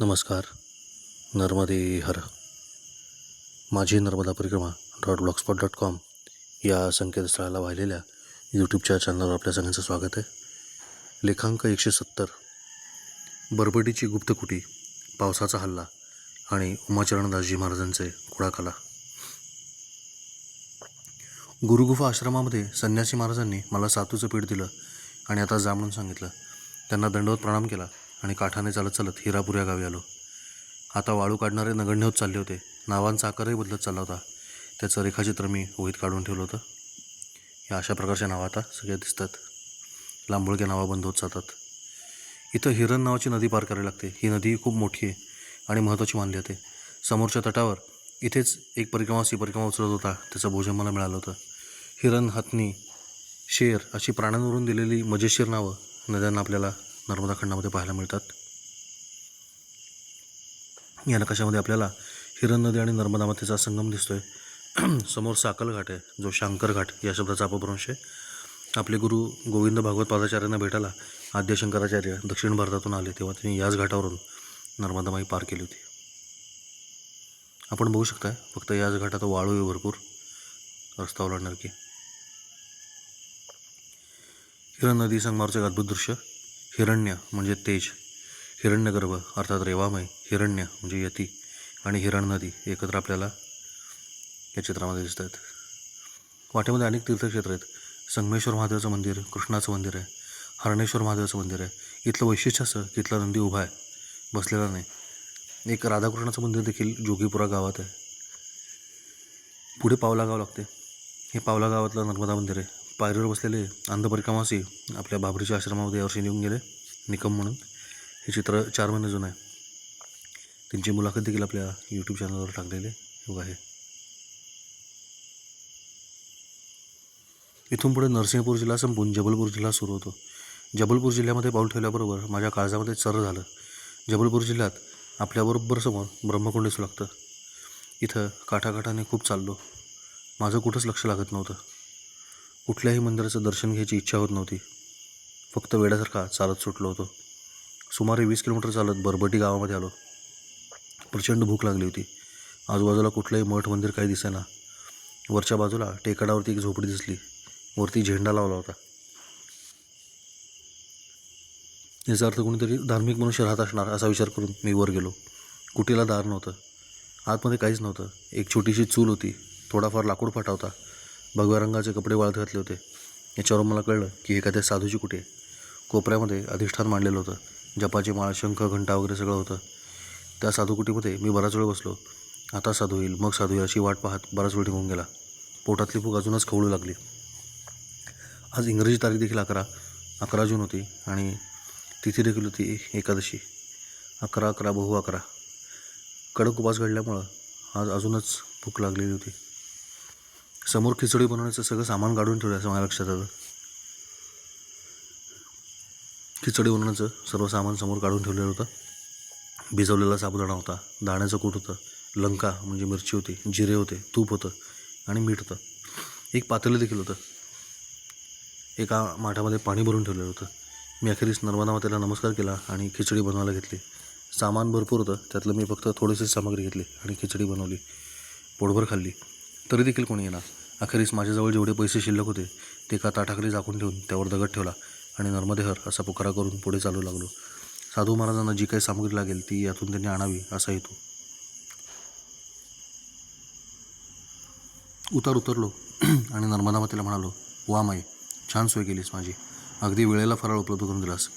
नमस्कार. नर्मदे हर. माझी नर्मदा परिक्रमा डॉट ब्लॉगस्पॉट डॉट कॉम या संकेतस्थळाला वाहिलेल्या यूट्यूबच्या चॅनलवर आपल्या सगळ्यांचं स्वागत आहे. लेखांक एकशे सत्तर. बरबटीची गुप्तकुटी पावसाचा हल्ला आणि उमाचरणदासजी महाराजांचे कुडाकाला गुरुगुफा आश्रमामध्ये संन्यासी महाराजांनी मला सातूचं पीठ दिलं आणि आता जा म्हणून सांगितलं. त्यांना दंडवत प्रणाम केला. आणि काठाने चालत चालत हिरापूर या गावी आलो. आता वाळू काढणारे नगण्य होत चालले होते. नावांचा आकारही बदलत चालला होता. त्याचं रेखाचित्र मी ओहीत काढून ठेवलं होतं. या अशा प्रकारच्या नावं आता सगळ्या दिसतात. लांबोळक्या नावं बंद होत जातात. इथं हिरण नावाची नदी पार करावी लागते. ही नदी खूप मोठी आहे आणि महत्त्वाची मानली जाते. समोरच्या तटावर इथेच एक परिक्रमासी परिक्रमा उचलत होता. त्याचं भोजन मला मिळालं होतं. हिरण हत्नी शेर अशी प्राण्यांवरून दिलेली मजेशीर नावं नद्यांना आपल्याला नर्मदा खंडामध्ये पाहायला मिळतात. या नकाशामध्ये आपल्याला हिरण नदी आणि नर्मदा मातेचा संगम दिसतोय. समोर साकल घाट आहे जो शांकर घाट या शब्दाचा अपभ्रंश आहे. आपले गुरु गोविंद भागवत पादाचार्यांना भेटायला आद्य शंकराचार्य दक्षिण भारतातून आले तेव्हा त्यांनी याच घाटावरून नर्मदामाई पार केली होती. आपण बघू शकता फक्त याच घाटात वाळू आहे भरपूर. रस्ता ओलांडणार की. हिरण नदी संगमावरचं एक अद्भुत दृश्य. हिरण्य म्हणजे तेज. हिरण्यगर्भ अर्थात रेवामय हिरण्य म्हणजे यती आणि हिरण नदी एकत्र आपल्याला या चित्रामध्ये दिसत आहेत वाटेमध्ये अनेक तीर्थक्षेत्र आहेत. संगमेश्वर महादेवाचं मंदिर कृष्णाचं मंदिर आहे. हरणेश्वर महादेवाचं मंदिर आहे. इथलं वैशिष्ट्य असं की इथला नंदी उभा आहे. बसलेला नाही. एक राधाकृष्णाचं मंदिर देखील जोगीपुरा गावात आहे. पुढे पावला गाव लागते. हे पावला गावातलं नर्मदा मंदिर आहे. पायरीवर बसलेले अंधपरिकामासी आपल्या बाबरीच्या आश्रमामध्ये यावर्षी निघून गेले. निकम म्हणून. हे चित्र चार महिने जुनं आहे. त्यांची मुलाखत देखील आपल्या यूट्यूब चॅनलवर टाकलेली आहे. इथून पुढे नरसिंहपूर जिल्हा संपून जबलपूर जिल्हा सुरू होतो. जबलपूर जिल्ह्यामध्ये पाऊल ठेवल्याबरोबर माझ्या काळजामध्ये चर झालं. जबलपूर जिल्ह्यात आपल्याबरोबर समोर ब्रह्मकुंड दिसू लागतं. इथं काठाकाठाने खूप चाललो. माझं कुठंच लक्ष लागत नव्हतं. कुठल्याही मंदिराचं दर्शन घ्यायची इच्छा होत नव्हती. फक्त वेड्यासारखा चालत सुटलो होतो. सुमारे वीस किलोमीटर चालत बरबटी गावामध्ये आलो. प्रचंड भूक लागली होती. आजूबाजूला कुठलंही मठ मंदिर काही दिसेना. वरच्या बाजूला टेकडावरती एक झोपडी दिसली. वरती झेंडा लावला होता. याचा अर्थ कोणीतरी धार्मिक मनुष्य राहत असणार असा विचार करून मी वर गेलो. कुटीला दार नव्हतं. आतमध्ये काहीच नव्हतं. एक छोटीशी चूल होती. थोडाफार लाकूड फाटा होता. भगव्या रंगाचे कपडे वाळत घातले होते. याच्यावर मला कळलं की एखाद्या साधूची कुठे. कोपऱ्यामध्ये अधिष्ठान मांडलेलं होतं. जपाची माळ शंख घंटा वगैरे सगळं होतं. त्या साधूकुटीमध्ये मी बराच वेळ बसलो. आता साधू येईल मग साधू येईल अशी वाट पाहत बराच वेळ निघून गेला. पोटातली भूक अजूनच खवळू लागली. आज इंग्रजी तारीख देखील अकरा अकरा जून होती आणि तिथी देखील होती एकादशी. अकरा अकरा बहु अकरा. कडक उपास घडल्यामुळं आज अजूनच भूक लागलेली होती. समोर खिचडी बनवण्याचं सगळं सामान काढून ठेवलं असं माझ्या लक्षात आलं. खिचडी बनवण्याचं सर्व सामान समोर काढून ठेवलेलं होतं. भिजवलेला साबुदाणा होता दाण्याचं कूट होतं लंका म्हणजे मिरची होती जिरे होते तूप होतं आणि मीठ होतं. एक पातेलं देखील होतं. एका माठामध्ये पाणी भरून ठेवलेलं होतं. मी अखेरीस नर्मदा मातेला नमस्कार केला आणि खिचडी बनवायला घेतली. सामान भरपूर होतं त्यातलं मी फक्त थोडीशी सामग्री घेतली आणि खिचडी बनवली. पोटभर खाल्ली. तरी देखील कोणी येणार. अखेरीस माझ्याजवळ जेवढे पैसे शिल्लक होते ते एका ताटाखाली झाकून ठेवून त्यावर दगड ठेवला आणि नर्मदेहर असा पुकारा करून पुढे चालू लागलो. साधू महाराजांना जी काही सामग्री लागेल ती यातून त्यांनी आणावी असा हेतू. उतार उतरलो आणि नर्मदा मातेला म्हणालो वा माई छान सोय केलीस माझी. अगदी वेळेला फराळ उपलब्ध करून दिलास.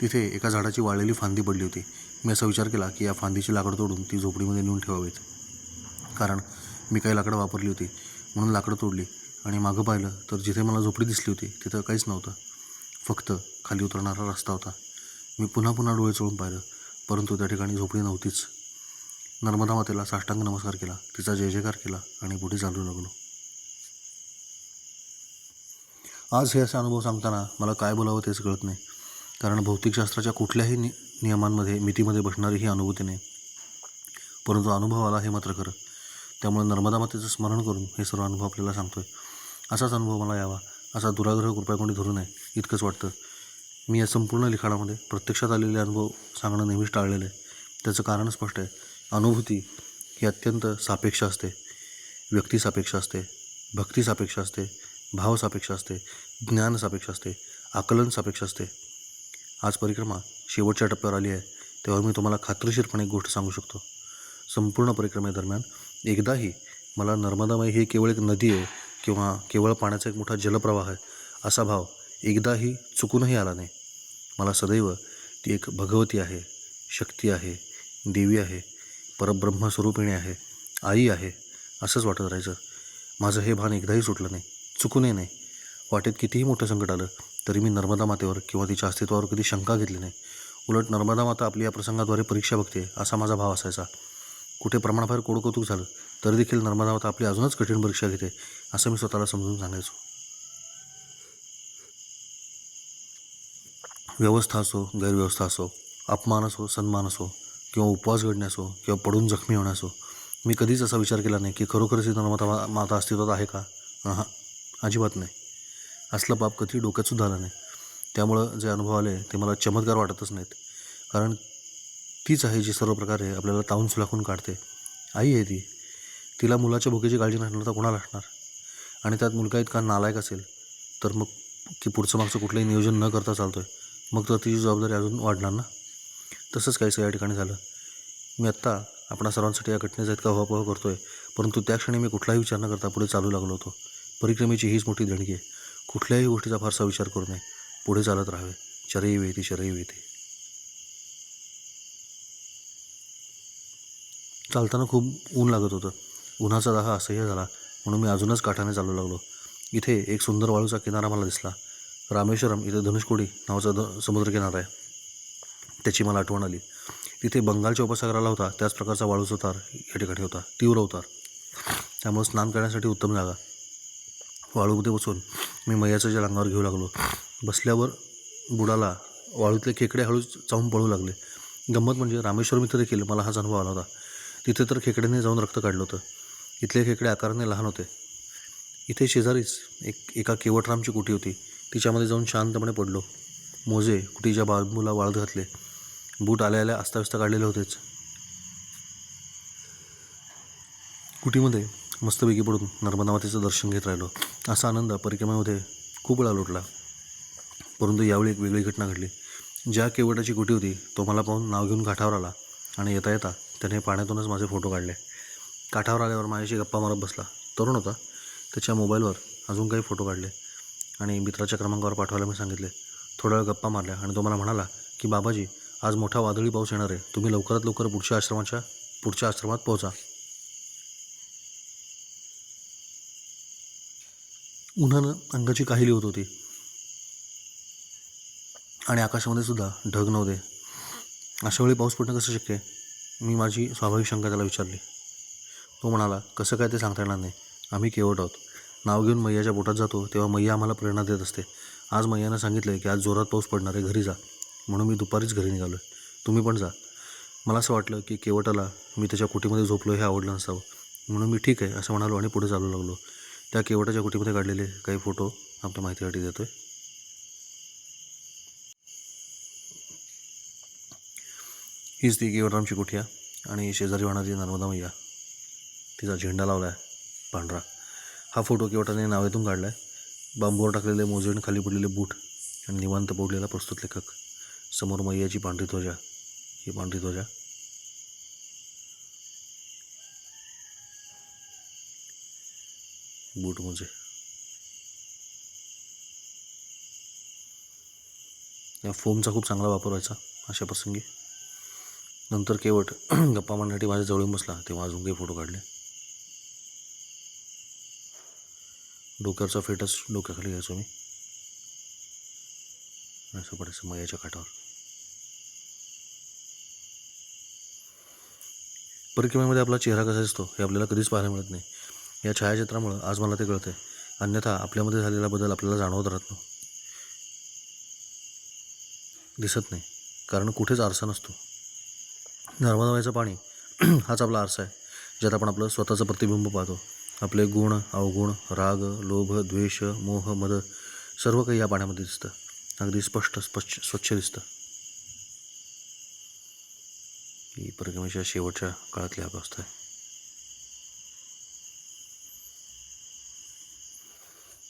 तिथे एका झाडाची वाळलेली फांदी पडली होती. मी असा विचार केला की या फांदीची लाकडं तोडून ती झोपडीमध्ये नेऊन ठेवावीत. कारण मी काही लाकडं वापरली होती. म्हणून लाकडं तोडली आणि मागं पाहिलं तर जिथे मला झोपडी दिसली होती तिथं काहीच नव्हतं. फक्त खाली उतरणारा रस्ता होता. मी पुन्हा पुन्हा डोळे चोळून पाहिलं परंतु त्या ठिकाणी झोपडी नव्हतीच. नर्मदा मातेला साष्टांग नमस्कार केला तिचा जय जयकार केला आणि पुढे चालू लागलो. आज हे असे अनुभव सांगताना मला काय बोलावं तेच कळत नाही. कारण भौतिकशास्त्राच्या कुठल्याही नि नियमांमध्ये मितीमध्ये बसणारी ही अनुभूती नाही परंतु अनुभव आला हे मात्र खरं. त्यामुळे नर्मदा मातेचं स्मरण करून हे सर्व अनुभव आपल्याला सांगतोय. असाच अनुभव मला यावा. असा दुराग्रह कृपया कोणी धरू नये इतकंच वाटतं. मी या संपूर्ण लिखाणामध्ये प्रत्यक्षात आलेले अनुभव सांगणं नेहमीच टाळलेलं आहे. त्याचं कारण स्पष्ट आहे. अनुभूती ही अत्यंत सापेक्ष असते. व्यक्तिसापेक्ष असते. भक्तिसापेक्ष असते. भावसापेक्ष असते. ज्ञान सापेक्ष असते. आकलन सापेक्ष असते. आज परिक्रमा शेवटच्या टप्प्यावर आली आहे. तेव्हा मी तुम्हाला खात्रीशीरपणे एक गोष्ट सांगू शकतो. संपूर्ण परिक्रमेदरम्यान एकदाही मला नर्मदामाई ही केवळ एक नदी आहे किंवा केवळ पाण्याचा एक मोठा जलप्रवाह आहे असा भाव एकदाही चुकूनही आला नाही. मला सदैव ती एक भगवती आहे शक्ती आहे देवी आहे परब्रह्मस्वरूपिणी आहे आई आहे असंच वाटत राहायचं. माझं हे भान एकदाही सुटलं नाही चुकूनही नाही. वाटेत कितीही मोठं संकट आलं तरी मी नर्मदा मातेवर किंवा तिच्या अस्तित्वावर कधी शंका घेतली नाही. उलट नर्मदा माता आपली या प्रसंगाद्वारे परीक्षा बघते असा माझा भाव असायचा. कुठे प्रमाणाबाहेर कोडकौतुक झालं तरी देखील नर्मदा माता आपली अजूनच कठीण परीक्षा घेते असं मी स्वतःला समजून सांगायचो. व्यवस्था असो गैरव्यवस्था असो अपमान असो सन्मान असो किंवा उपवास घडणे असो किंवा पडून जखमी होणे असो मी कधीच असा विचार केला नाही की खरोखरच ही नर्मदा माता अस्तित्वात आहे का? हां अजिबात नाही. असलं पाप कधी डोक्यातसुद्धा आलं नाही. त्यामुळं जे अनुभव आले ते मला चमत्कार वाटतच नाहीत. कारण तीच आहे जी सर्व प्रकारे आपल्याला तावून सुलाखून काढते. आई आहे ती. तिला मुलाच्या भुकेची काळजी नसणार तर कोणाला असणार? आणि त्यात मुलगा इतका नालायक असेल तर मग की पुढचं मागचं कुठलंही नियोजन न करता चालतो आहे मग तर तिची जबाबदारी अजून वाढणार ना? तसंच काहीसं या ठिकाणी झालं. मी आत्ता आपणा सर्वांसाठी या घटनेचा इतका हवापह करतो आहे परंतु त्या क्षणी मी कुठलाही विचार न करता पुढे चालू लागलो होतो. परिक्रमेची हीच मोठी देणगी आहे. कुठल्याही गोष्टीचा फारसा विचार करू नये. पुढे चालत राहावे. चरई वेती शरई वेती चालताना खूप ऊन लागत होतं. उन्हाचा दाह असह्य झाला म्हणून मी अजूनच काठाने चालू लागलो. इथे एक सुंदर वाळूचा किनारा मला दिसला. रामेश्वरम इथे धनुषकोडी नावाचा द समुद्रकिनारा आहे. त्याची मला आठवण आली. तिथे बंगालच्या उपसागराला होता त्याच प्रकारचा वाळूचा उतार या ठिकाणी होता. तीव्र उतार त्यामुळे स्नान करण्यासाठी उत्तम जागा. वाळूमध्ये बसून मी मैयाचं जल अंगावर घेऊ लागलो. बसल्यावर बुडाला वाळूतले खेकडे हळू चावून पळू लागले. गंमत म्हणजे रामेश्वरम इथं देखील मला हाच अनुभव आला होता. तिथे तर खेकड्याने जाऊन रक्त काढलं होतं. इथले खेकडे आकाराने लहान होते. इथे शेजारीच एक एका केवटरामची कुटी होती. तिच्यामध्ये जाऊन शांतपणे पडलो. मोजे कुटीच्या बाजूला वाळत घातले. बूट आल्या आल्या अस्ताव्यस्त काढलेले होतेच. कुटीमध्ये मस्तपैकी पडून नर्मदा मातेचं दर्शन घेत राहिलो. असा आनंद परिक्रमेमध्ये खूप वेळा लुटला. परंतु यावेळी एक वेगळी घटना घडली. ज्या केवटाची कुटी होती तो मला पाहून नाव घेऊन घाटावर आला. आणि येता येता त्याने पाण्यातूनच माझे फोटो काढले. काठावर आल्यावर माझ्याशी गप्पा मारत बसला. तरुण होता. त्याच्या मोबाईलवर अजून काही फोटो काढले आणि मित्राच्या क्रमांकावर पाठवायला मी सांगितले. थोड्या वेळ गप्पा मारल्या आणि तो मला म्हणाला की बाबाजी आज मोठा वादळी पाऊस येणार आहे. तुम्ही लवकरात लवकर पुढच्या आश्रमाच्या पुढच्या आश्रमात पोहोचा. उन्हानं अंगाची काहिली होत होती. आणि आकाशामध्ये सुद्धा ढग नव्हते. अशा वेळी पाऊस पडणं कसं शक्य आहे? मी माझी स्वाभाविक शंका त्याला विचारली. तो म्हणाला कसं काय ते सांगता येणार नाही? आम्ही केवट आहोत. नाव घेऊन मैयाच्या पोटात जातो तेव्हा मैया आम्हाला प्रेरणा देत असते. आज मैयानं सांगितलं की आज जोरात पाऊस पडणार आहे घरी जा. म्हणून मी दुपारीच घरी निघालो आहे तुम्ही पण जा. मला असं वाटलं की केवटाला मी त्याच्या कुटीमध्ये झोपलो हे आवडलं नसावं. म्हणून मी ठीक आहे असं म्हणालो आणि पुढे चालू लागलो. त्या केवटाच्या कुटीमध्ये काढलेले काही फोटो आपल्या माहितीसाठी देतो आहे हीच ती केवटरामची कुठिया आणि शेजारी वाहणारी नर्मदा मैया तिचा झेंडा लावला आहे पांढरा. हा फोटो केवटाने नावेतून काढला आहे बांबूवर टाकलेले मोजेण खाली पडलेले बूट आणि निवांत पडलेला प्रस्तुत लेखक. समोर मैयाची पांढरी ध्वजा ही पांढरी ध्वजा बूट मोजे. या फोमचा खूप चांगला वापर व्हायचा अशा प्रसंगी. नंतर केवट गप्पा मारण्यासाठी माझ्या जवळून बसला तेव्हा अजून काही फोटो काढले. डोक्यावरचा फेटच डोक्याखाली घ्यायचो मी. असं पडायचं मयाच्या काठावर. परिक्रमेमध्ये आपला चेहरा कसा दिसतो हे आपल्याला कधीच पाहायला मिळत नाही. या छायाचित्रामुळं आज मला ते कळतं आहे अन्यथा आपल्यामध्ये झालेला बदल आपल्याला जाणवत राहत नाही दिसत नाही. कारण कुठेच आरसा नसतो. नर्मदामाईचं पाणी हाच आपला आरसा आहे ज्यात आपण आपलं स्वतःचं प्रतिबिंब पाहतो. आपले गुण अवगुण राग लोभ द्वेष मोह मद सर्व काही या पाण्यामध्ये दिसतं. अगदी स्पष्ट स्पष्ट स्वच्छ दिसतं. ही परिक्रमेच्या शेवटच्या काळातली अवस्था आहे.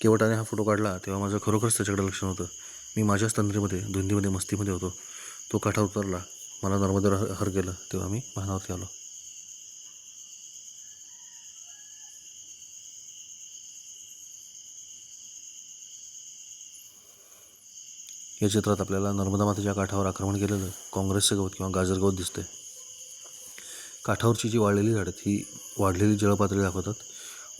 केवटाने हा फोटो काढला तेव्हा माझं खरोखरच त्याच्याकडे लक्ष नव्हतं. मी माझ्याच तंद्रीमध्ये धुंदीमध्ये मस्तीमध्ये होतो. तो काठा उतरला. मला नर्मदेवर हर गेलं तेव्हा मी भानावरती आलो. या चित्रात आपल्याला नर्मदा मातेच्या काठावर आक्रमण केलेलं काँग्रेसचं गवत किंवा गाजर गवत दिसते काठावरची जी वाळलेली झाडं ही वाढलेली जलपातळी दाखवतात.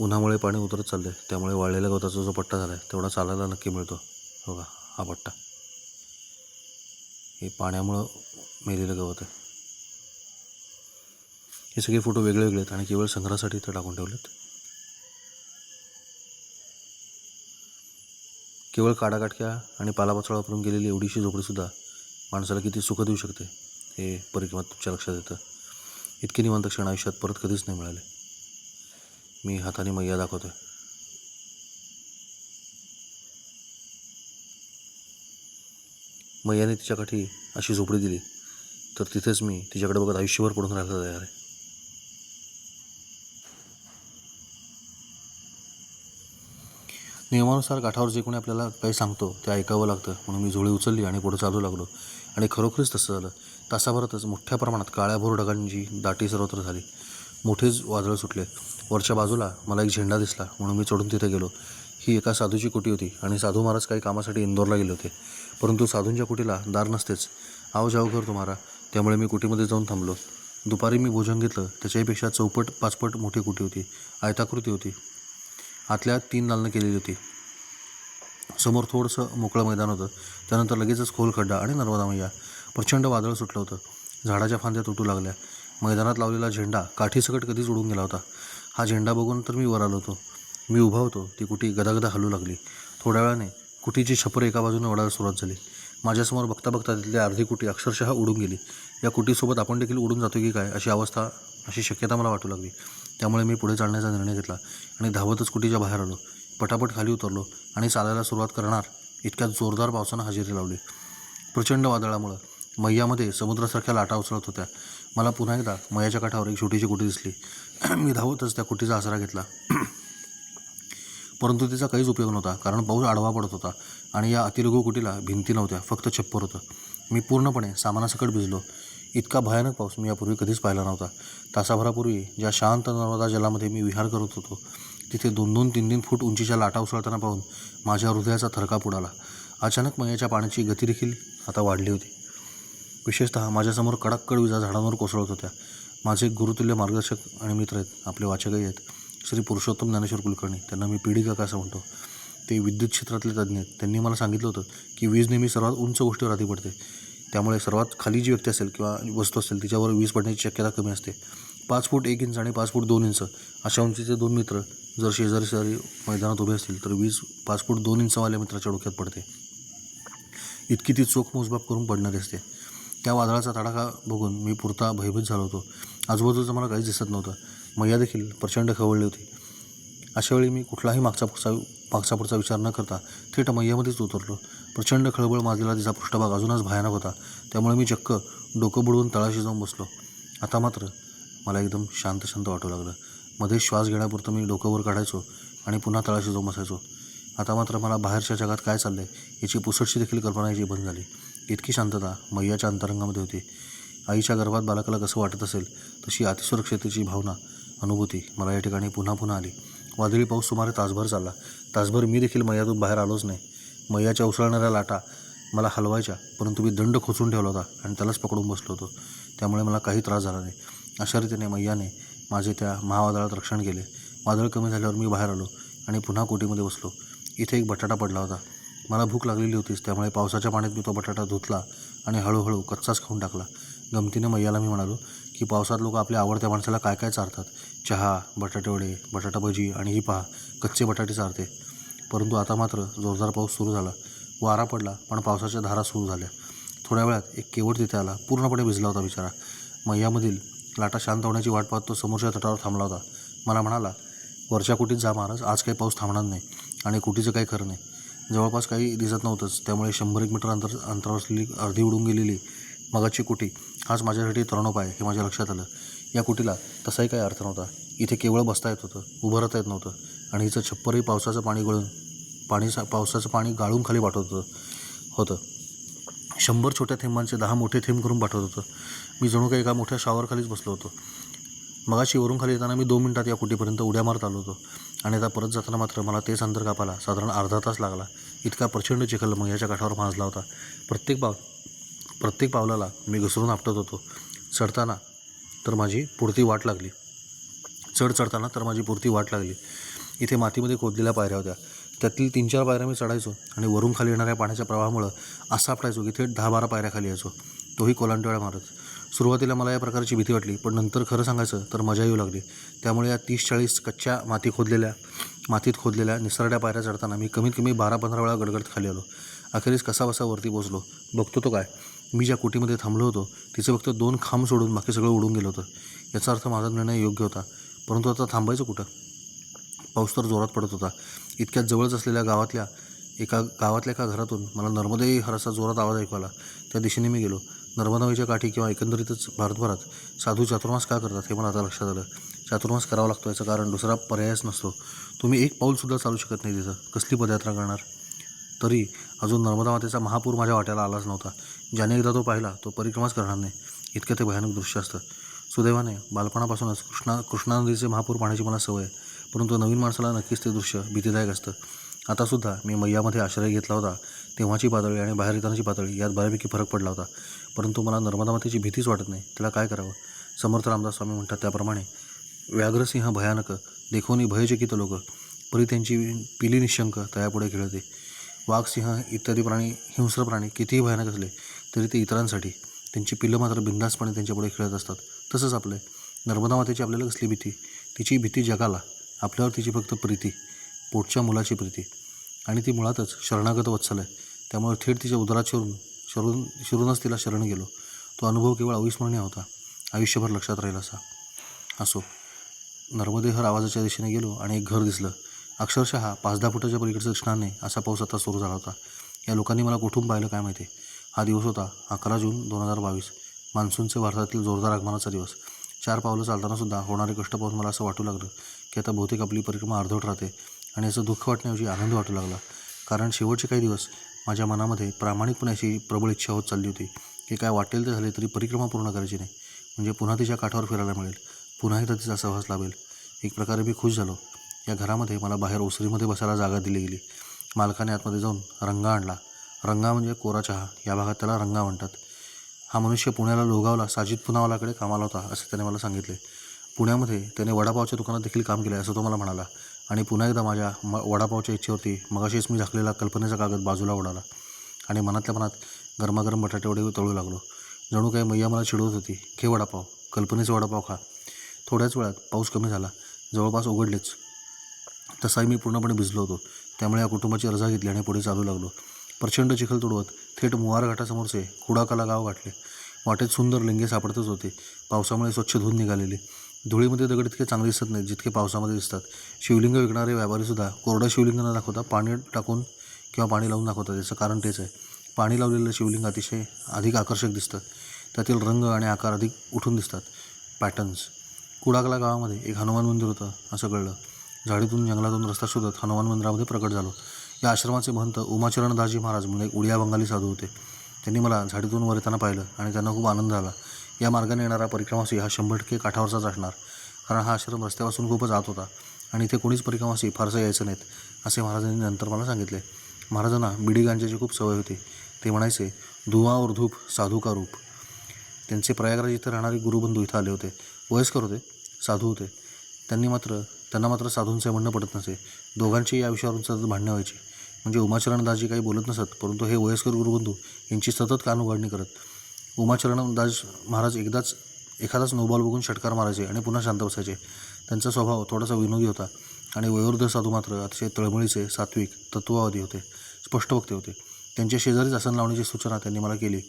उन्हामुळे पाणी उतरत चाललं आहे त्यामुळे वाळलेल्या गवताचा जो पट्टा झाला आहे तेवढा चालायला नक्की मिळतो. बघा हा पट्टा. हे पाण्यामुळं मेलेलं गवत आहे. हे सगळे फोटो वेगळे वेगळे आहेत आणि केवळ संग्रहासाठी इथं टाकून ठेवलेत. केवळ काडाकाटक्या आणि पालापाचोळा वापरून गेलेली एवढीशी झोपडीसुद्धा माणसाला किती सुख देऊ शकते हे परिक्रमात तुमच्या लक्षात येतं. इतके निवांत क्षण आयुष्यात परत कधीच नाही मिळाले. मी हाताने मैया दाखवतो आहे मैयाने तिच्याकाठी अशी झोपडी दिली. तर तिथेच मी तिच्याकडे बघत आयुष्यभर पडून राहायला तयार आहे. नियमानुसार काठावर जे कोणी आपल्याला काही सांगतो ते ऐकावं लागतं. म्हणून मी झोळी उचलली आणि पुढे चालू लागलो. आणि खरोखरच तसं झालं. तासाभरातच मोठ्या प्रमाणात काळ्याभोर ढगांची दाटी सर्वत्र झाली. मोठेच वादळ सुटले. वरच्या बाजूला मला एक झेंडा दिसला. म्हणून मी चढून तिथे गेलो. ही एका साधूची कुटी होती आणि साधू महाराज काही कामासाठी इंदोरला गेले होते. परंतु साधूंच्या कुटीला दार नसतेच. आव जाव घर तुम्हाला त्यामुळे मी कुटीमध्ये जाऊन थांबलो. दुपारी मी भोजन घेतलं. त्याच्याहीपेक्षा चौपट पाचपट मोठी कुटी होती. आयताकृती होती. आतल्या तीन दालनं केलेली होती. समोर थोडंसं मोकळं मैदान होतं. त्यानंतर लगेचच खोल खड्डा आणि नर्मदा मैया. प्रचंड वादळ सुटलं होतं. झाडाच्या फांद्या तुटू लागल्या. मैदानात लावलेला झेंडा काठीसकट कधीच उडून गेला होता. हा झेंडा बघून तर मी वर आलो होतो. मी उभा होतो. ती कुटी गदागदा हलू लागली. थोड्या वेळाने कुटीची छपर एका बाजूने ओढायला सुरुवात झाली. माझ्यासमोर बघता बघता तिथली अर्धी कुटी अक्षरशः उडून गेली. या कुटीसोबत आपण देखील उडून जातो की काय अशी अवस्था अशी शक्यता मला वाटू लागली. त्यामुळे मी पुढे चालण्याचा निर्णय घेतला आणि धावतच कुटीच्या बाहेर आलो. पटापट खाली उतरलो आणि चालायला सुरुवात करणार इतक्या जोरदार पावसानं हजेरी लावली. प्रचंड वादळामुळं मैयामध्ये समुद्रासारख्या लाटा उचलत होत्या. मला पुन्हा एकदा मैयाच्या काठावर एक छोटीची कुटी दिसली. मी धावतच त्या कुटीचा आसरा घेतला. परंतु तिचा काहीच उपयोग नव्हता कारण पाऊस आडवा पडत होता आणि या अतिलघु कुटीला भिंती नव्हत्या फक्त छप्पर होतं. मी पूर्णपणे सामानासकट भिजलो. इतका भयानक पाऊस मी यापूर्वी कधीच पाहिला नव्हता. तासाभरापूर्वी ज्या शांत नर्मदा जलामध्ये मी विहार करत होतो तिथे दोन दोन तीन तीन फूट उंचीच्या लाटा उसळताना पाहून माझ्या हृदयाचा थरकाप उडाला अचानक मयाच्या पाण्याची गती देखील आता वाढली होती. विशेषतः माझ्यासमोर कडाक्कड विजा झाडांवर कोसळत होत्या. माझे गुरुतुल्य मार्गदर्शक आणि मित्र आहेत आपले वाचकही आहेत. श्री पुरुषोत्तम ज्ञानेश्वर कुलकर्णी त्यांना मी पिढी काका असं म्हणतो? ते विद्युत क्षेत्रातले तज्ज्ञ आहेत. त्यांनी मला सांगितलं होतं की वीज नेहमी सर्वात उंच गोष्टीवर आधी पडते. त्यामुळे सर्वात खाली जी व्यक्ती असेल किंवा वस्तू असेल तिच्यावर वीज पडण्याची शक्यता कमी असते. पाच फूट एक इंच आणि पाच फूट दोन इंच अशा उंचीचे दोन मित्र जर शेजारी शेजारी मैदानात उभे असतील तर वीज पाच फूट दोन इंचवाल्या मित्राच्या डोक्यात पडते. इतकी ती चोख मोजमाप करून पडणारी असते. त्या वादळाचा तडाखा बघून मी पुरता भयभीत झालो होतो. आजूबाजूचं मला काहीच दिसत नव्हतं. मैया देखील प्रचंड खवळली होती. अशावेळी मी कुठलाही मागचा पुढचा मागचा पुढचा विचार न करता थेट मैयामध्येच उतरलो. प्रचंड खळबळ माजलेला तिचा पृष्ठभाग अजूनच भयानक होता. त्यामुळे मी चक्क डोकं बुडवून तळाशी जाऊन बसलो. आता मात्र मला एकदम शांत शांत वाटू लागलं. मध्ये श्वास घेण्यापुरतं मी डोकं वर काढायचो आणि पुन्हा तळाशी जाऊन बसायचो. आता मात्र मला बाहेरच्या जगात काय चाललं आहे याची पुसटशी देखील कल्पना याची बंद झाली. इतकी शांतता मैयाच्या अंतरंगामध्ये होती. आईच्या गर्भात बालकाला कसं वाटत असेल तशी अतिसुरक्षतेची भावना अनुभूती मला या ठिकाणी पुन्हा पुन्हा आली. वादळी पाऊस सुमारे तासभर चालला. तासभर मी देखील मैयातून बाहेर आलोच नाही. मैयाच्या उसळणाऱ्या लाटा मला हलवायच्या परंतु मी दंड खोचून ठेवला होता आणि त्यालाच पकडून बसलो होतो. त्यामुळे मला काही त्रास झाला नाही. अशा रीतीने मैयाने माझे त्या महावादळात रक्षण केले. वादळ कमी झाल्यावर मी बाहेर आलो आणि पुन्हा कोटीमध्ये बसलो. इथे एक बटाटा पडला होता. मला भूक लागलेली होतीच त्यामुळे पावसाच्या पाण्यात मी तो बटाटा धुतला आणि हळूहळू कच्चाच खाऊन टाकला. गमतीने मैयाला मी म्हणालो की पावसात लोक आपल्या आवडत्या माणसाला काय काय चारतात? चहा बटाटेवडे बटाटा भजी आणि ही पहा कच्चे बटाटे चारते. परंतु आता मात्र जोरदार पाऊस सुरू झाला. वारा पडला पण पावसाच्या धारा सुरू झाल्या. थोड्या वेळात एक केवट तिथे आला. पूर्णपणे भिजला होता बिचारा. मैयामधील लाटा शांत होण्याची वाट पाहत तो समोरच्या तटावर थांबला होता. मला म्हणाला वरच्या कुटीत जा महाराज आज काही पाऊस थांबणार नाही आणि कुटीचं काही खरं नाही. जवळपास काही दिसत नव्हतंच. त्यामुळे शंभर एक मीटर अंतर अंतरावर असलेली अर्धी उडून गेलेली मगाची कुटी हाच माझ्यासाठी तरणोपाय आहे हे माझ्या लक्षात आलं. या कुटीला तसाही काही अर्थ नव्हता. इथे केवळ बसता येत होतं उभं राहता येत नव्हतं आणि हिचं छप्परही पावसाचं पाणी गळून पाणी सा पावसाचं पाणी गाळून खाली पाठवत होतं. होतं. शंभर छोट्या थेंबांचे दहा मोठे थेंब करून पाठवत होतं. मी जणू काही एका मोठ्या शॉवरखालीच बसलो होतो. मगाशी वरून खाली येताना मी दोन मिनटात या कुटीपर्यंत उड्या मारत आलो होतो. आणि आता परत जाताना मात्र मला तेच अंतर कापायला साधारण अर्धा तास लागला. इतका प्रचंड चिखल मग याच्या काठावर माजला होता. प्रत्येक बाब प्रत्येक पावलाला मी घसरून आपटत होतो. चढताना तर माझी पुरती वाट लागली. चढ चढताना तर माझी पुरती वाट लागली. इथे मातीमध्ये खोदलेल्या पायऱ्या होत्या. त्यातील तीन चार पायऱ्या मी चढायचो आणि वरून खाली येणाऱ्या पाण्याच्या प्रवाहामुळं असा आपटायचो की थेट दहा बारा पायऱ्या खाली यायचो. तोही कोलांटोळ्या मारत. सुरुवातीला मला या प्रकारची भीती वाटली पण नंतर खरं सांगायचं तर मजा येऊ लागली. त्यामुळे या तीस चाळीस कच्च्या माती खोदलेल्या मातीत खोदलेल्या निसरड्या पायऱ्या चढताना मी कमीत कमी बारा पंधरा वेळा गडगडत खाली आलो. अखेरीस कसा बसा वरती पोचलो बघतो तो काय? मी ज्या कुटीमध्ये थांबलो होतो तिचे फक्त दोन खांब सोडून बाकी सगळं उडून गेलं होतं. याचा अर्थ माझा निर्णय योग्य होता. परंतु आता थांबायचं कुठं? पाऊस तर जोरात पडत होता. इतक्यात जवळच असलेल्या गावातल्या एका गावातल्या एका घरातून मला नर्मदे हराचा जोरात आवाज ऐकू आला. त्या दिशेने मी गेलो. नर्मदा काठी किंवा एकंदरीतच भारतभरात साधू चातुर्मास का करतात हे मला आता लक्षात आलं. चातुर्मास करावा लागतो याचं कारण दुसरा पर्यायच नसतो. तुम्ही एक पाऊलसुद्धा चालू शकत नाही तिथं. कसली पदयात्रा करणार? तरी अजून नर्मदा मातेचा महापूर माझ्या वाट्याला आलाच नव्हता. ज्याने एकदा तो पाहिला तो परिक्रमाच करणार नाही. इतकं ते भयानक दृश्य असतं. सुदैवाने बालपणापासूनच कृष्णा कृष्णा नदीचे महापूर पाहण्याची मला सवय आहे. परंतु नवीन माणसाला नक्कीच ते दृश्य भीतीदायक असतं. आतासुद्धा मी मैयामध्ये आश्रय घेतला होता. तेव्हाची पातळी आणि बाहेर येतानाची पातळी यात बऱ्यापैकी फरक पडला होता. परंतु मला नर्मदा मातेची भीतीच वाटत नाही. तिला काय करावं? समर्थ रामदास स्वामी म्हणतात त्याप्रमाणे व्याघ्रसिंह भयानक देखोनी भयचकित लोक. परी त्यांची पिली निशंक तयापुढे खेळते. वाघसिंह इत्यादी प्राणी हिंस्र प्राणी कितीही भयानक असले तरी ते इतरांसाठी. त्यांची पिल्लं मात्र बिंदासपणे त्यांच्यापुढे खेळत असतात. तसंच आपले नर्मदा मातेची आपल्याला कसली भीती? तिची भीती जगाला. आपल्यावर तिची फक्त प्रीती. पोटच्या मुलाची प्रीती. आणि ती मुळातच शरणागत वत्सल आहे. त्यामुळे थेट तिच्या उदरात शिरून शरून शिरूनच तिला शरण गेलो. तो अनुभव केवळ अविस्मरणीय होता. आयुष्यभर लक्षात राहील असा. असो. नर्मदेहर आवाजाच्या दिशेने गेलो आणि एक घर दिसलं. अक्षरशः पाच दहा फुटाच्या पलीकडचं स्नाने असा पाऊस आता सुरू झाला होता. या लोकांनी मला कुठून पाहिलं काय माहिती? हा दिवस होता अकरा जून दोन हजार बावीस. मान्सूनचे भारतातील जोरदार आगमनाचा दिवस. चार पावलं चालतानासुद्धा होणारे कष्ट पाहून मला असं वाटू लागलं की आता बहुतेक आपली परिक्रमा अर्धवट राहते आणि याचं दुःख वाटण्याऐवजी आनंद वाटू लागला. कारण शेवटचे काही दिवस माझ्या मनामध्ये प्रामाणिकपणे अशी प्रबळ इच्छा होत चालली होती की काय वाटेल ते झाले तरी परिक्रमा पूर्ण करायची नाही. म्हणजे पुन्हा तिच्या काठावर फिरायला मिळेल. पुन्हा एकदा तिचा सहवास लाभेल. एक प्रकारे मी खुश झालो. या घरामध्ये मला बाहेर ओसरीमध्ये बसायला जागा दिली गेली. मालकाने आतमध्ये जाऊन रंगा आणला. रंगा म्हणजे कोरा चहा. या भागात त्याला रंगा म्हणतात. हा मनुष्य पुण्याला लोगावला साजिद पुनावालाकडे कामाला होता असे त्याने मला सांगितले. पुण्यामध्ये त्याने वडापावच्या दुकानात देखील काम केलं आहे असं तो मला म्हणाला. आणि पुन्हा एकदा माझ्या म वडापावच्या इच्छेवरती मगाशीच मी झाकलेला कल्पनेचा कागद बाजूला उडाला आणि मनातल्या मनात गरमागरम बटाटेवडे तळू लागलो. जणू काही मैया मला चिडवत होती घे वडापाव कल्पनेचा वडापाव खा. थोड्याच वेळात पाऊस कमी झाला. जवळपास उघडलेच. तसाही मी पूर्णपणे भिजलो होतो. त्यामुळे या कुटुंबाची रजा घेतली आणि पुढे चालू लागलो. प्रचंड चिखल तुडवत थेट मुवार घाटासमोरचे कुडाकाला गाव गाठले. वाटेत सुंदर लिंगे सापडतच होते. पावसामुळे स्वच्छ धुवून निघालेले. धुळीमध्ये दगड इतके चांगले दिसत नाहीत जितके पावसामध्ये दिसतात. शिवलिंग विकणारे व्यापारीसुद्धा कोरडं शिवलिंग न दाखवता पाणी टाकून किंवा पाणी लावून दाखवतात. याचं कारण तेच आहे. पाणी लावलेलं शिवलिंग अतिशय अधिक आकर्षक दिसतं. त्यातील रंग आणि आकार अधिक उठून दिसतात. पॅटर्न्स. कुडाकला गावामध्ये एक हनुमान मंदिर होतं असं कळलं. झाडीतून जंगलातून रस्ता शोधत हनुमान मंदिरामध्ये प्रकट झालो. या आश्रमाचे महंत उमाचरण दाजी महाराज म्हणून एक उडिया बंगाली साधू होते. त्यांनी मला झाडीतून वर येताना पाहिलं आणि त्यांना खूप आनंद झाला. या मार्गाने येणारा परिक्रमासी हा शंभर टक्के काठावरचाच असणार कारण हा आश्रम रस्त्यापासून खूपच आत होता आणि इथे कोणीच परिक्रमासी फारसं यायचं नाहीत असे महाराजांनी नंतर मला सांगितले. महाराजांना बिडी गांजाची खूप सवय होती. ते म्हणायचे धुवा और धूप साधू का रूप? त्यांचे प्रयागराज इथे राहणारे गुरुबंधू इथं आले होते. वयस्कर होते साधू होते. त्यांनी मात्र त्यांना मात्र साधूंचे म्हणणं पडत नसे. दोघांची या विषयावरून सतत भांडणं व्हायची. म्हणजे उमाचरणदासजी काही बोलत नसत परंतु हे वयस्कर गुरुबंधू यांची सतत कान उघडणी करत. उमाचरणदास महाराज एकदाच एखादाच नोबॉल बघून षटकार मारायचे आणि पुन्हा शांत बसायचे. त्यांचा स्वभाव थोडासा विनोदी होता आणि वयोवृद्ध साधू मात्र अतिशय तळमळीचे सात्विक तत्ववादी होते स्पष्ट वक्ते होते. त्यांच्या शेजारीच आसन लावण्याची सूचना त्यांनी मला केली.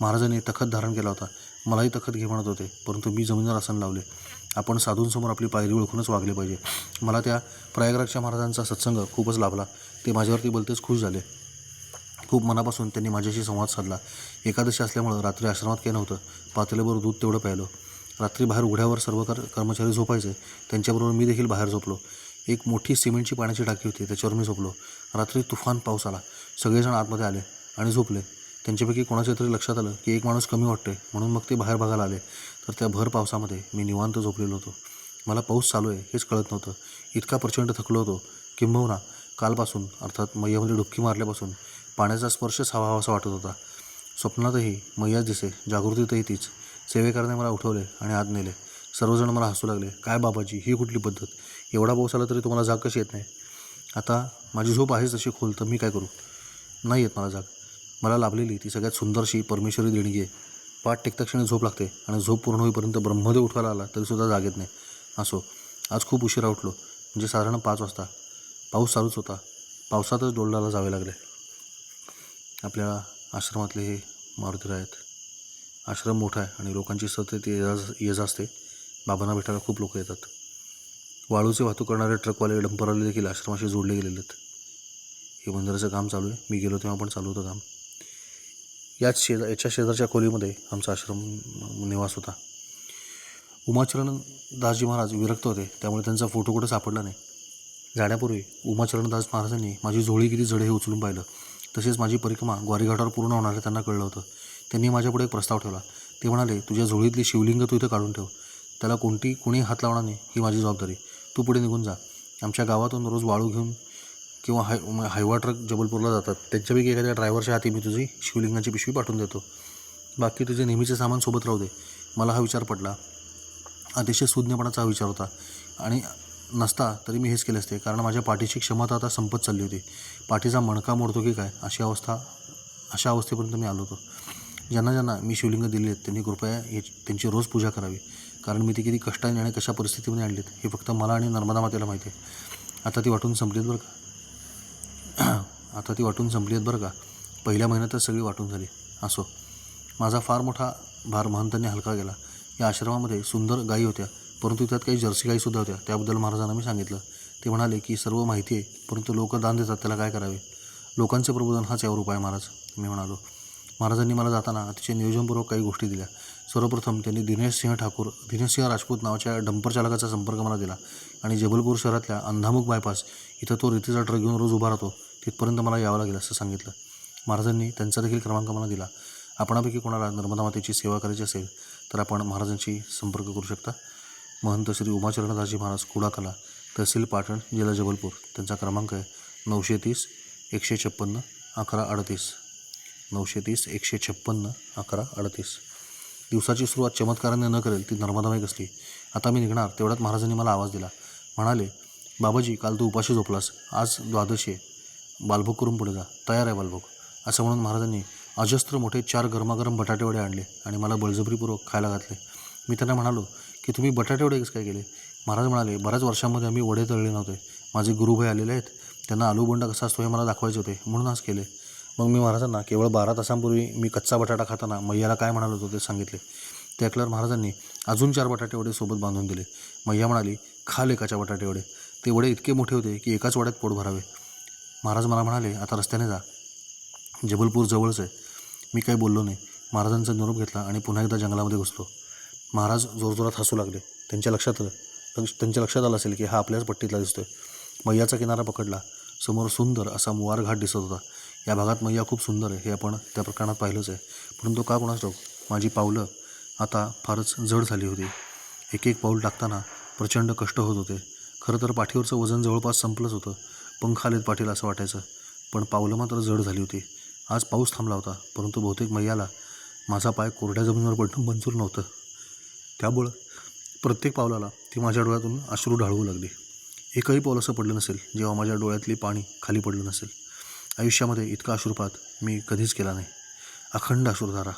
महाराजांनी तखत धारण केला होता. मलाही तखत घे म्हणत होते परंतु मी जमिनीवर आसन लावले. आपण साधूंसमोर आपली पायरी ओळखूनच वागले पाहिजे. मला त्या प्रयागराजच्या महाराजांचा सत्संग खूपच लाभला. ते माझ्यावरती बोलतेच खुश झाले. खूप मनापासून त्यांनी माझ्याशी संवाद साधला. एकादशी असल्यामुळं रात्री आश्रमात काही नव्हतं. पातळीवर दूध तेवढं प्यायलो. रात्री बाहेर उघड्यावर सर्व कर कर्मचारी झोपायचे. त्यांच्याबरोबर मी देखील बाहेर झोपलो. एक मोठी सिमेंटची पाण्याची टाकी होती. त्याच्यावर मी झोपलो. रात्री तुफान पाऊस आला. सगळेजण आतमध्ये आले आणि झोपले. त्यांच्यापैकी कोणाच्या तरी लक्षात आलं की एक माणूस कमी वाटतोय. म्हणून मग ते बाहेर बघायला आले. तर त्या भर पावसामध्ये मी निवांत झोपलेलो होतो. मला पाऊस चालू आहे हेच कळत नव्हतं. इतका प्रचंड थकलो होतो. किंबहुना कालपासून अर्थात मैयामध्ये डुबकी मारल्यापासून पाण्याचा स्पर्शच हवा हवासा वाटत होता. स्वप्नातही मैयाच दिसे जागृतीतही तीच. सेवेकराने मला उठवले आणि आत नेले. सर्वजण मला हसू लागले. काय बाबाजी ही कुठली पद्धत? एवढा पाऊस आला तरी तुम्हाला जाग कशी येत नाही? आता माझी झोप आहेच तशी खोल तर मी काय करू? नाही येत मला जाग. मला लाभलेली ती सगळ्यात सुंदरशी परमेश्वरी देणगी आहे. पाठ टेकता क्षणी झोप लागते आणि झोप पूर्ण होईपर्यंत ब्रह्मदेव उठवायला आला तरीसुद्धा जागेत नाही. असो आज खूप उशिरा उठलो. म्हणजे साधारण पाच वाजता. पाऊस चालूच होता. पावसातच डोलडाला जावे लागले. आपल्या आश्रमातले हे मारुतीर आहेत. आश्रम मोठा आहे आणि लोकांची सतत ये ये जा असते बाबांना भेटायला खूप लोक येतात. वाळूचे वाहतूक करणारे ट्रकवाले डंपरवाले देखील आश्रमाशी जोडले गेलेले आहेत हे मंदिराचं काम चालू आहे. मी गेलो तेव्हा पण चालू होतं काम. याच शेजा याच्या शेजारच्या खोलीमध्ये आमचा आश्रम निवास होता. उमाचरण दासजी महाराज विरक्त होते. त्यामुळे त्यांचा फोटो कुठं सापडला नाही. जाण्यापूर्वी उमाचरण दास महाराजांनी माझी झोळी किती जडे हे उचलून पाहिलं. तसेच माझी परिक्रमा ग्वारीघाटावर पूर्ण होणार आहे त्यांना कळलं होतं. त्यांनी माझ्यापुढे एक प्रस्ताव ठेवला. ते म्हणाले तुझ्या झोळीतली शिवलिंग तू इथं काढून ठेव. त्याला कोणती कोणी हात लावणार नाही ही माझी जबाबदारी. तू पुढे निघून जा. आमच्या गावातून रोज वाळू घेऊन किंवा हाय हायवा ट्रक जबलपूरला जातात. त्यांच्यापैकी एखाद्या ड्रायव्हरच्या हाती मी तुझी शिवलिंगाची पिशवी पाठवून देतो. बाकी तुझे नेहमीचे सामान सोबत राहू दे. मला हा विचार पडला. अतिशय सुज्ञपणाचा हा विचार होता. आणि नसता तरी मी हेच केले असते. कारण माझ्या पाठीची क्षमता आता संपत चालली होती. पाठीचा मणका मोडतो की काय? अशी अवस्था अशा अवस्थेपर्यंत मी आलो होतो. ज्यांना ज्यांना मी शिवलिंग दिली आहेत त्यांनी कृपया हे त्यांची रोज पूजा करावी. कारण मी ती किती कष्टाने आणि कशा परिस्थितीमध्ये आणलीत हे फक्त मला आणि नर्मदा मातेला माहिती आहे. आता ती वाटून संपलीत बरं का? आता ती वाटून संपली आहेत बरं का. पहिल्या महिन्यातच सगळी वाटून झाली. असो. माझा फार मोठा भार महंतांनी हलका गेला या आश्रमामध्ये सुंदर गायी होत्या परंतु त्यात काही जर्सी गाईसुद्धा होत्या. त्याबद्दल महाराजांना मी सांगितलं. ते म्हणाले की सर्व माहिती आहे परंतु लोक दान देतात त्याला काय करावे? लोकांचे प्रबोधन हाच यावर उपाय महाराज मी म्हणालो. महाराजांनी मला जाताना अतिशय नियोजनपूर्वक काही गोष्टी दिल्या. सर्वप्रथम त्यांनी दिनेश सिंह ठाकूर दिनेश सिंह राजपूत नावाच्या डंपर चालकाचा संपर्क मला दिला आणि जबलपूर शहरातल्या अंधामुख बायपास इथं तो रेतीचा ट्रक घेऊन रोज उभा राहतो. तिथपर्यंत मला यावं लागेल असं सांगितलं. महाराजांनी त्यांचा देखील क्रमांक मला दिला. आपणापैकी कोणाला नर्मदा मातेची सेवा करायची असेल तर आपण महाराजांशी संपर्क करू शकता. महंत श्री उमाचरणदासजी महाराज कुडाकला तहसील पाटण जिल्हा जबलपूर. त्यांचा क्रमांक आहे नऊशे तीस एकशे छप्पन्न अकरा अडतीस. नऊशे तीस एकशे छप्पन्न अकरा अडतीस. दिवसाची सुरुवात चमत्काराने न करेल ती नर्मदामाईक असली आता मी निघणार तेवढ्यात महाराजांनी मला आवाज दिला. म्हणाले बाबाजी काल तू उपाशी झोपलास आज द्वादशी आहे. बालभोग करून पुढे जा. तयार आहे बालभोग. असं म्हणून महाराजांनी अजस्त्र मोठे चार गरमागरम बटाटेवडे आणले आणि मला बळजबरीपूर्वक खायला घातले. मी त्यांना म्हणालो की तुम्ही बटाटेवडे कसं काय केले? महाराज म्हणाले बऱ्याच वर्षांमध्ये आम्ही वडे तळले नव्हते. माझे गुरुभाई आलेले आहेत. त्यांना आलूबोंडा कसा असतो हे मला दाखवायचे होते म्हणून आज केले. मग मी महाराजांना केवळ बारा तासांपूर्वी मी कच्चा बटाटा खाताना मैयाला काय म्हणालो होतो ते सांगितले. ते ऐकल्यावर महाराजांनी अजून चार बटाटेवडे सोबत बांधून दिले. मैया म्हणाली खा लेकाच्या बटाटेवडे. ते वडे इतके मोठे होते की एकाच वड्यात पोट भरावे. महाराज मला म्हणाले आता रस्त्याने जा. जबलपूर जवळच आहे. मी काही बोललो नाही. महाराजांचा निरोप घेतला आणि पुन्हा एकदा जंगलामध्ये घुसलो. महाराज जोरजोरात हसू लागले. त्यांच्या लक्षात आलं. लक्ष त्यांच्या लक्षात आलं असेल की हा आपल्याच पट्टीतला दिसतोय. मैयाचा किनारा पकडला. समोर सुंदर असा मुवार घाट दिसत होता. या भागात मैया खूप सुंदर आहे हे आपण त्या प्रकरणात पाहिलंच आहे. परंतु का कोणाच ठाऊक? माझी पावलं आता फारच जड झाली होती. एक एक पाऊल टाकताना प्रचंड कष्ट होत होते. खरं तर पाठीवरचं वजन जवळपास संपलंच होतं. पंख आलेत पाटील असं वाटायचं. पण पावलं मात्र जड झाली होती. आज पाऊस थांबला होता परंतु बहुतेक मैयाला माझा पाय कोरड्या जमिनीवर पडणं मंजूर नव्हतं. त्यामुळं प्रत्येक पावलाला ती माझ्या डोळ्यातून अश्रू ढाळवू लागली. एकही पाऊल असं पडलं नसेल जेव्हा माझ्या डोळ्यातली पाणी खाली पडलं नसेल. आयुष्यामध्ये इतका अश्रुपात मी कधीच केला नाही. अखंड अश्रुधारा.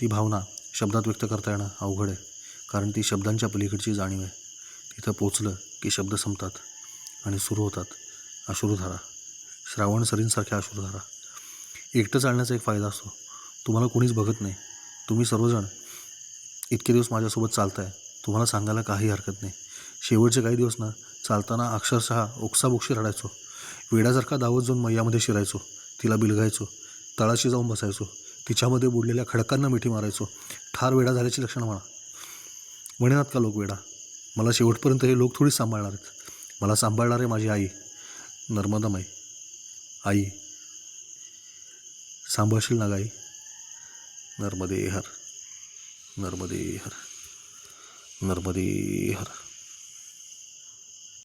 ती भावना शब्दात व्यक्त करता येणं अवघड आहे कारण ती शब्दांच्या पलीकडची जाणीव आहे. तिथं पोचलं की शब्द संपतात आणि सुरू होतात. अश्रुधारा श्रावण सरींसारख्या अश्रुधारा एकटं चालण्याचा एक फायदा असतो. तुम्हाला कोणीच बघत नाही. तुम्ही सर्वजण इतके दिवस माझ्यासोबत चालताय. तुम्हाला सांगायला काही हरकत नाही. शेवटचे काही दिवस ना चालताना अक्षरशः ओक्साबोक्षी रडायचो. वेड्यासारखा दावत जाऊन मैयामध्ये शिरायचो. तिला बिलगायचो. तळाशी जाऊन बसायचो. तिच्यामध्ये बुडलेल्या खडकांना मिठी मारायचो. ठार वेडा झाल्याची लक्षणं म्हणा. म्हणेनात का लोक वेडा? मला शेवटपर्यंत हे लोक थोडीच सांभाळणार आहेत. मला सांभाळणार आहे माझी आई. नर्मदामाई आई सांभाळशील ना गाई नर्मदे